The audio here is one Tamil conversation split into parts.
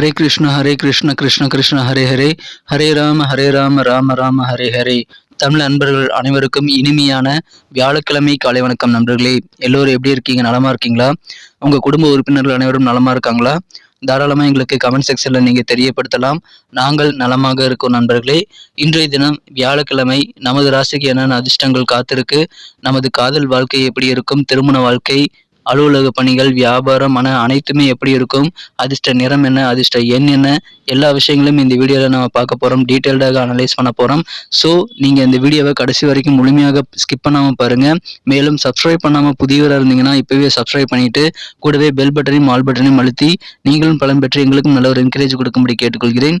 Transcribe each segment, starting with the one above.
ஹரே கிருஷ்ண ஹரே கிருஷ்ண கிருஷ்ண கிருஷ்ண ஹரே ஹரே ஹரே ராம ஹரே ராம ராம ராம ஹரே ஹரே தமிழ் அன்பர்கள் அனைவருக்கும் இனிமையான வியாழக்கிழமை காலை வணக்கம் நண்பர்களே. எல்லோரும் எப்படி இருக்கீங்க? நலமா இருக்கீங்களா? உங்க குடும்ப உறுப்பினர்கள் அனைவரும் நலமா இருக்காங்களா? தாராளமாக எங்களுக்கு கமெண்ட் செக்ஷனில் நீங்கள் தெரியப்படுத்தலாம். நாங்கள் நலமாக இருக்கோம் நண்பர்களே. இன்றைய தினம் வியாழக்கிழமை நமது ராசிக்கு என்னென்ன அதிர்ஷ்டங்கள் காத்திருக்கு? நமது காதல் வாழ்க்கை எப்படி இருக்கும்? திருமண வாழ்க்கை அலுவலக பணிகள் வியாபாரம் மன அனைத்துமே எப்படி இருக்கும்? அதிர்ஷ்ட நிறம் என்ன? அதிர்ஷ்ட எண் என்ன? எல்லா விஷயங்களும் இந்த வீடியோவில் நம்ம பார்க்க போகிறோம் டீட்டெயில்டாக அனலைஸ் பண்ண போகிறோம் ஸோ நீங்கள் இந்த வீடியோவை கடைசி வரைக்கும் முழுமையாக ஸ்கிப் பண்ணாமல் பாருங்கள் மேலும் சப்ஸ்கிரைப் பண்ணாமல் புதியவராக இருந்தீங்கன்னா இப்போவே சப்ஸ்கிரைப் பண்ணிவிட்டு கூடவே பெல் பட்டனையும் ஆல் பட்டனையும் அழுத்தி நீங்களும் பலன் பெற்று எங்களுக்கும் நல்ல ஒரு என்கரேஜ் கொடுக்கும்படி கேட்டுக்கொள்கிறேன்.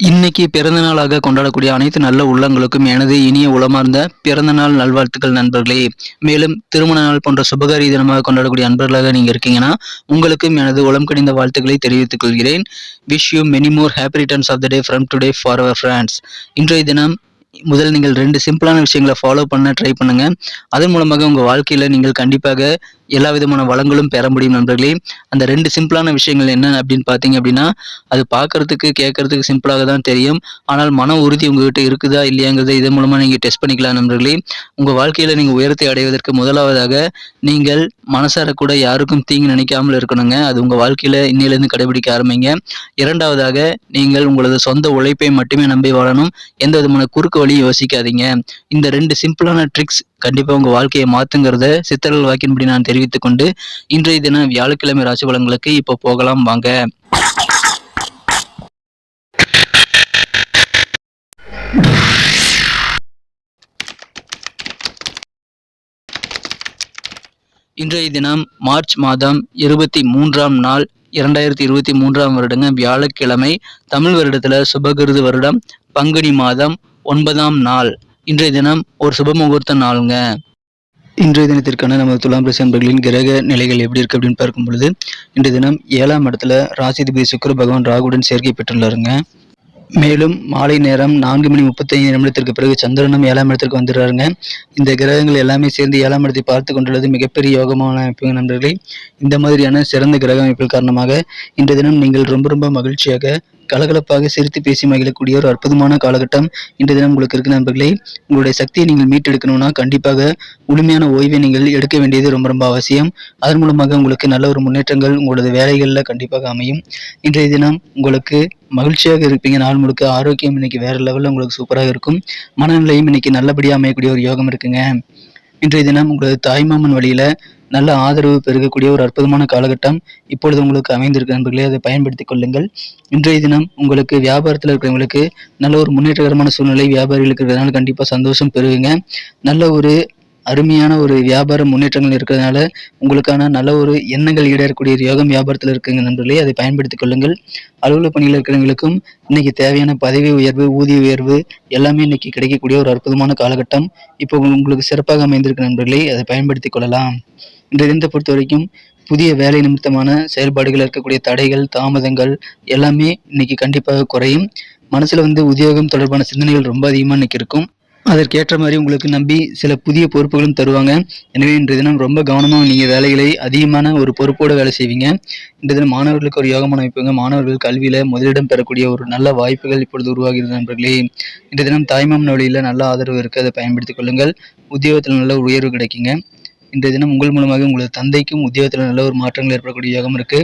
இன்னைக்கு பிறந்தநாளாக கொண்டாடக்கூடிய அனைத்து நல்ல உள்ளங்களுக்கும் எனது இனிய உளமார்ந்த பிறந்தநாள் நல்வாழ்த்துக்கள் நண்பர்களே. மேலும் திருமண நாள் போன்ற சுபகாரி தினமாக கொண்டாடக்கூடிய நண்பர்களாக நீங்க இருக்கீங்கன்னா உங்களுக்கும் எனது உளம் கடிந்த வாழ்த்துக்களை தெரிவித்துக் கொள்கிறேன். Wish you many more happy returns of the day from today for our friends இன்றைய தினம் முதல் நீங்கள் ரெண்டு சிம்பிளான விஷயங்களை ஃபாலோ பண்ண ட்ரை பண்ணுங்க. அதன் மூலமாக உங்கள் வாழ்க்கையில் நீங்கள் கண்டிப்பாக எல்லா விதமான வளங்களும் பெற முடியும் நண்பர்களே. அந்த ரெண்டு சிம்பிளான விஷயங்கள் என்ன அப்படின்னு பார்த்தீங்க அப்படின்னா அது பார்க்கறதுக்கு கேட்கறதுக்கு சிம்பிளாக தான் தெரியும். ஆனால் மன உறுதி உங்ககிட்ட இருக்குதா இல்லையாங்கிறத இதன் மூலமாக நீங்கள் டெஸ்ட் பண்ணிக்கலாம் நண்பர்களே. உங்கள் வாழ்க்கையில் நீங்கள் உயரத்தை அடைவதற்கு முதலாவதாக நீங்கள் மனசார கூட யாருக்கும் தீங்கு நினைக்காமல் இருக்கணுங்க. அது உங்கள் வாழ்க்கையில் இன்னிலேருந்து கடைபிடிக்க ஆரம்பிங்க. இரண்டாவதாக நீங்கள் உங்களது சொந்த உழைப்பை மட்டுமே நம்பி வாழணும். எந்த விதமான குறுக்கு வழியும் யோசிக்காதீங்க. இந்த ரெண்டு சிம்பிளான ட்ரிக்ஸ் கண்டிப்பாக உங்கள் வாழ்க்கையை மாற்றுங்கிறத சித்தர்கள் வாக்கின்படி நான் தெரிவித்துக் கொண்டு இன்றைய தினம் வியாழக்கிழமை ராசி பலன்களுக்கு இப்போ போகலாம் வாங்க. இன்றைய தினம் மார்ச் மாதம் இருபத்தி மூன்றாம் நாள் இரண்டாயிரத்தி இருபத்தி மூன்றாம் வருடங்க வியாழக்கிழமை தமிழ் வருடத்தில் சுபகிருது வருடம் பங்குனி மாதம் ஒன்பதாம் நாள். இன்றைய தினம் ஒரு சுப முகூர்த்த நாளுங்க. இன்றைய தினத்திற்கான நமது துலாம் ராசி அன்பர்களின் கிரக நிலைகள் எப்படி இருக்கு அப்படின்னு பார்க்கும் பொழுது இன்றைய தினம் ஏழாம் இடத்துல ராசிதிபதி சுக்கர பகவான் ராகுடன் சேர்க்கை பெற்றுள்ளாருங்க. மேலும் மாலை நேரம் நான்கு மணி முப்பத்தைந்து நிமிடத்திற்கு பிறகு சந்திரனும் ஏழாம் இடத்திற்கு வந்துடுறாருங்க. இந்த கிரகங்கள் எல்லாமே சேர்ந்து ஏழாம் இடத்தை பார்த்து கொண்டுள்ளது மிகப்பெரிய யோகமான அமைப்பு நண்பர்களே. இந்த மாதிரியான சிறந்த கிரக அமைப்பில் காரணமாக இன்றைய தினம் நீங்கள் ரொம்ப ரொம்ப மகிழ்ச்சியாக கலகலப்பாக சிரித்து பேசி மகிழக்கூடிய ஒரு அற்புதமான காலகட்டம் இன்று தினம் உங்களுக்கு இருக்கு நண்பர்களே. உங்களுடைய சக்தியை நீங்கள் மீட்டெடுக்கணும்னா கண்டிப்பாக முழுமையான ஓய்வை நீங்கள் எடுக்க வேண்டியது ரொம்ப ரொம்ப அவசியம். அதன் மூலமாக உங்களுக்கு நல்ல ஒரு முன்னேற்றங்கள் உங்களது வேலைகளில் கண்டிப்பாக அமையும். இன்றைய தினம் உங்களுக்கு மகிழ்ச்சியாக இருப்பீங்க. நாள் முழுக்க ஆரோக்கியம் இன்னைக்கு வேற லெவலில் உங்களுக்கு சூப்பராக இருக்கும். மனநிலையும் இன்னைக்கு நல்லபடியாக அமையக்கூடிய ஒரு யோகம் இருக்குங்க. இன்றைய தினம் உங்களது தாய்மாமன் வழியில் நல்ல ஆதரவு பெருகக்கூடிய ஒரு அற்புதமான காலகட்டம் இப்பொழுது உங்களுக்கு அமைந்திருக்கு நண்பர்களே அதை பயன்படுத்திக் கொள்ளுங்கள். இன்றைய தினம் உங்களுக்கு வியாபாரத்தில் இருக்கிறவங்களுக்கு நல்ல ஒரு முன்னேற்றகரமான சூழ்நிலை வியாபாரிகளுக்கு இருக்கிறதுனால கண்டிப்பாக சந்தோஷம் பெறுவீங்க நல்ல ஒரு அருமையான ஒரு வியாபார முன்னேற்றங்கள் இருக்கிறதுனால உங்களுக்கான நல்ல ஒரு எண்ணங்கள் ஈடேறக்கூடிய ஒரு யோகம் வியாபாரத்தில் இருக்குங்க நண்பர்களே அதை பயன்படுத்திக் கொள்ளுங்கள். அலுவலக பணியில் இருக்கிறவங்களுக்கும் இன்னைக்கு தேவையான பதவி உயர்வு ஊதிய உயர்வு எல்லாமே இன்னைக்கு கிடைக்கக்கூடிய ஒரு அற்புதமான காலகட்டம். இப்போ உங்களுக்கு சிறப்பாக அமைந்திருக்கு நண்பர்களே அதை பயன்படுத்திக் கொள்ளலாம். இந்த தினத்தை பொறுத்த வரைக்கும் புதிய வேலை நிமித்தமான செயல்பாடுகள் இருக்கக்கூடிய தடைகள் தாமதங்கள் எல்லாமே இன்னைக்கு கண்டிப்பாக குறையும். மனசில் வந்து உத்தியோகம் தொடர்பான சிந்தனைகள் ரொம்ப அதிகமாக இன்னைக்கு இருக்கும். அதற்கேற்ற மாதிரி உங்களுக்கு நம்பி சில புதிய பொறுப்புகளும் தருவாங்க. எனவே இன்றைய தினம் ரொம்ப கவனமாக நீங்கள் வேலைகளை அதிகமான ஒரு பொறுப்போடு வேலை செய்வீங்க. இன்றைய தினம் மாணவர்களுக்கு ஒரு யோகமான அமைப்புங்க மாணவர்கள் கல்வியில் முதலிடம் பெறக்கூடிய ஒரு நல்ல வாய்ப்புகள் இப்பொழுது உருவாகிறது நண்பர்களே. இன்றைய தினம் தாய்மாமன் வழியில் நல்ல ஆதரவு இருக்குது அதை பயன்படுத்திக் கொள்ளுங்கள். உத்தியோகத்தில் நல்ல உயர்வு கிடைக்குங்க. இன்றைய தினம் உங்கள் மூலமாக உங்களது தந்தைக்கும் உத்தியோகத்தில் நல்ல ஒரு மாற்றங்கள் ஏற்படக்கூடிய யோகம் இருக்கு.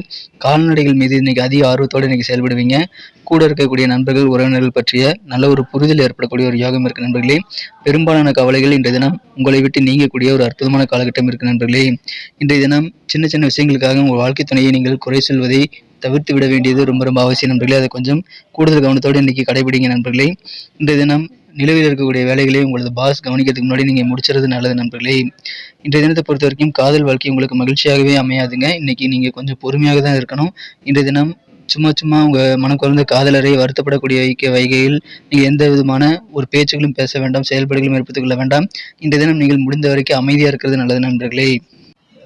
கால்நடைகள் மீது இன்னைக்கு அதிக ஆர்வத்தோடு இன்னைக்கு செயல்படுவீங்க. கூட இருக்கக்கூடிய நண்பர்கள் உறவினர்கள் பற்றிய நல்ல ஒரு புரிதல் ஏற்படக்கூடிய ஒரு யோகம் இருக்கு நண்பர்களே. பெரும்பாலான கவலைகள் இன்றைய தினம் உங்களை விட்டு நீங்கக்கூடிய ஒரு அற்புதமான காலகட்டம் இருக்கு நண்பர்களே. இன்றைய தினம் சின்ன சின்ன விஷயங்களுக்காக உங்கள் வாழ்க்கை துணையை நீங்கள் குறை சொல்வதை தவிர்த்து விட வேண்டியது ரொம்ப ரொம்ப அவசியம் நண்பர்களே. அதை கொஞ்சம் கூடுதல் கவனத்தோடு இன்னைக்கு கடைபிடிங்க நண்பர்களே. இன்றைய தினம் நிலவில் இருக்கக்கூடிய வேலைகளை உங்களது பாஸ் கவனிக்கிறதுக்கு முன்னாடி நீங்கள் முடிச்சுறது நல்லது நண்பர்களே. இன்றைய தினத்தை பொறுத்த வரைக்கும் காதல் வாழ்க்கை உங்களுக்கு மகிழ்ச்சியாகவே அமையாதுங்க. இன்றைக்கி நீங்கள் கொஞ்சம் பொறுமையாக தான் இருக்கணும். இன்றைய தினம் சும்மா சும்மா உங்கள் மனம் குறைந்த காதலரை வருத்தப்படக்கூடிய வைக்க வைகையில் நீங்கள் எந்த விதமான ஒரு பேச்சுகளும் பேச வேண்டாம் செயல்பாடுகளும் ஏற்படுத்திக் கொள்ள வேண்டாம். இன்றைய தினம் நீங்கள் முடிந்த வரைக்கும் அமைதியாக இருக்கிறது நல்லது நண்பர்களே.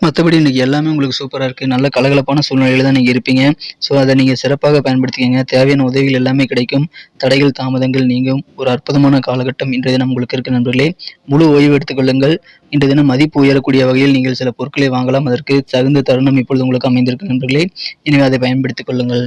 மற்றபடி இன்றைக்கி எல்லாமே உங்களுக்கு சூப்பராக இருக்குது நல்ல கலகலப்பான சூழ்நிலையில் தான் நீங்கள் இருப்பீங்க. ஸோ அதை நீங்கள் சிறப்பாக பயன்படுத்திக்கங்க. தேவையான உதவிகள் எல்லாமே கிடைக்கும். தடைகள் தாமதங்கள் நீங்கும். ஒரு அற்புதமான காலகட்டம் இன்றைய தினம் உங்களுக்கு இருக்க நண்பர்களே. முழு ஓய்வு எடுத்துக்கொள்ளுங்கள் இன்றைய தினம் மதிப்பு உயரக்கூடிய வகையில் நீங்கள் சில பொருட்களை வாங்கலாம். அதற்கு தகுந்த தருணம் இப்பொழுது உங்களுக்கு அமைந்திருக்கு நண்பர்களே. எனவே அதை பயன்படுத்திக் கொள்ளுங்கள்.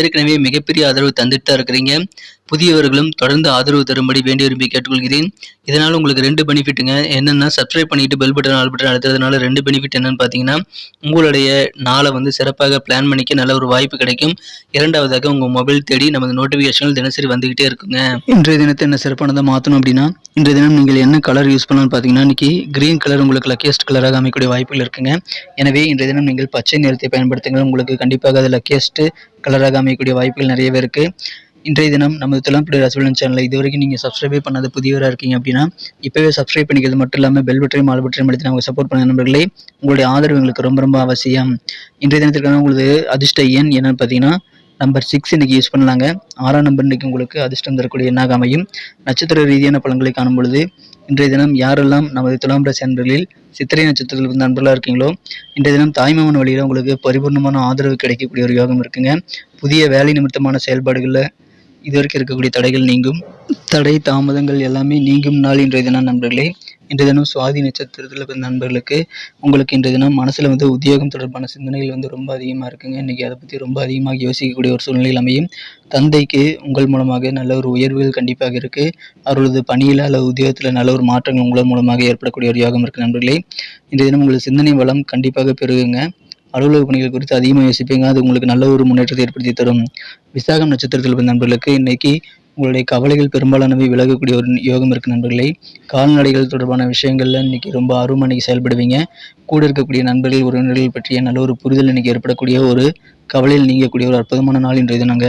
ஏற்கனவே மிகப்பெரிய ஆதரவு தந்துட்டு தான் இருக்கிறீங்க. புதியவர்களும் தொடர்ந்து ஆதரவு தரும்படி வேண்டி விரும்பி கேட்டுக்கொள்கிறேன். இதனால் உங்களுக்கு ரெண்டு பெனிஃபிட்டுங்க. என்னென்னா சப்ஸ்கிரைப் பண்ணிட்டு பெல் பட்டன் ஆல் பட்டன் அழுத்துறதுனால ரெண்டு பெனிஃபிட் என்னன்னு பார்த்தீங்கன்னா உங்களுடைய நாளை வந்து சிறப்பாக பிளான் பண்ணிக்க நல்ல ஒரு வாய்ப்பு கிடைக்கும். இரண்டாவதாக உங்கள் மொபைல் தேடி நமது நோட்டிஃபிகேஷன்கள் தினசரி வந்துகிட்டே இருக்குங்க. இன்றைய தினத்தை என்ன சிறப்பானதை மாற்றணும் அப்படின்னா இன்றைய தினம் நீங்கள் என்ன கலர் யூஸ் பண்ணலாம்னு பார்த்தீங்கன்னா இன்றைக்கி கிரீன் கலர் உங்களுக்கு லக்கியஸ்ட் கலராக அமைக்கக்கூடிய வாய்ப்புகள் இருக்குங்க. எனவே இன்றைய தினம் நீங்கள் பச்சை நிறத்தை பயன்படுத்துங்கள். உங்களுக்கு கண்டிப்பாக அது லக்கியஸ்ட்டு கலராக அமையக்கூடிய வாய்ப்புகள் நிறையவே இருக்குது இன்றைய தினம் நமது துலாம்புடி ரசவலன் சேனலை இது வரைக்கும் நீங்கள் சப்ஸ்கிரைபே பண்ணாத புதியவராக இருக்கீங்க அப்படின்னா இப்போவே சப்ஸ்கிரைப் பண்ணிக்கிறது மட்டும் இல்லாமல் பெல் பட்டனையும் ஆல் பட்டனையும் அழுத்தி நமக்கு சப்போர்ட் பண்ண நண்பர்களே உங்களுடைய ஆதரவு எங்களுக்கு ரொம்ப ரொம்ப அவசியம். இன்றைய தினத்திற்கான உங்களது அதிர்ஷ்ட எண் என்னன்னு பார்த்தீங்கன்னா நம்பர் சிக்ஸ் இன்னைக்கு யூஸ் பண்ணலாங்க. ஆறாம் நம்பர் இன்னைக்கு உங்களுக்கு அதிர்ஷ்டம் தரக்கூடிய எண்ணாக அமையும் நட்சத்திர ரீதியான பலன்களை காணும் பொழுது இன்றைய தினம் யாரெல்லாம் நமது துலாம் ராசி அன்பர்களில் சித்திரை நட்சத்திரத்தில் இருந்த நண்பர்களாக இருக்கீங்களோ இன்றைய தினம் தாய்மாமன் வழியில் உங்களுக்கு பரிபூர்ணமான ஆதரவு கிடைக்கக்கூடிய ஒரு யோகம் இருக்குங்க. புதிய வேலை நிமித்தமான செயல்பாடுகளில் இதுவரைக்கும் இருக்கக்கூடிய தடைகள் நீங்கும். தடை தாமதங்கள் எல்லாமே நீங்கும். நாள் இன்றைய தினம் நண்பர்களே இன்றைய தினம் சுவாதி நட்சத்திரத்தில் பிறந்த நண்பர்களுக்கு உங்களுக்கு இன்றைய தினம் மனசில் வந்து உத்தியோகம் தொடர்பான சிந்தனைகள் வந்து ரொம்ப அதிகமாக இருக்குங்க. இன்றைக்கி அதை பற்றி ரொம்ப அதிகமாக யோசிக்கக்கூடிய ஒரு சூழ்நிலையில் அமையும். தந்தைக்கு உங்கள் மூலமாக நல்ல ஒரு உயர்வுகள் கண்டிப்பாக இருக்குது அவர்களது பணியில் அல்லது உத்தியோகத்தில் நல்ல ஒரு மாற்றங்கள் உங்கள் மூலமாக ஏற்படக்கூடிய ஒரு யோகம் இருக்குது நண்பர்களே. இன்றைய தினம் உங்களது சிந்தனை வளம் கண்டிப்பாக பெருகுங்க. அலுவலக பணிகள் குறித்து அதிகமாக யோசிப்பீங்க. அது உங்களுக்கு நல்ல ஒரு முன்னேற்றத்தை ஏற்படுத்தி தரும். விசாகம் நட்சத்திரத்தில் பிறந்த நண்பர்களுக்கு இன்னைக்கு உங்களுடைய கவலைகள் பெரும்பாலானவை விலகக்கூடிய ஒரு யோகம் இருக்கு நண்பர்களே. கால்நடைகள் தொடர்பான விஷயங்கள்ல இன்னைக்கு ரொம்ப ஆர்வமாக செயல்படுவீங்க. கூட இருக்கக்கூடிய நண்பர்கள் உறவினர்கள் பற்றிய நல்ல ஒரு புரிதல் இன்னைக்கு ஏற்படக்கூடிய ஒரு கவலையில் நீங்கக்கூடிய ஒரு அற்புதமான நாள் இன்றைய தினங்க.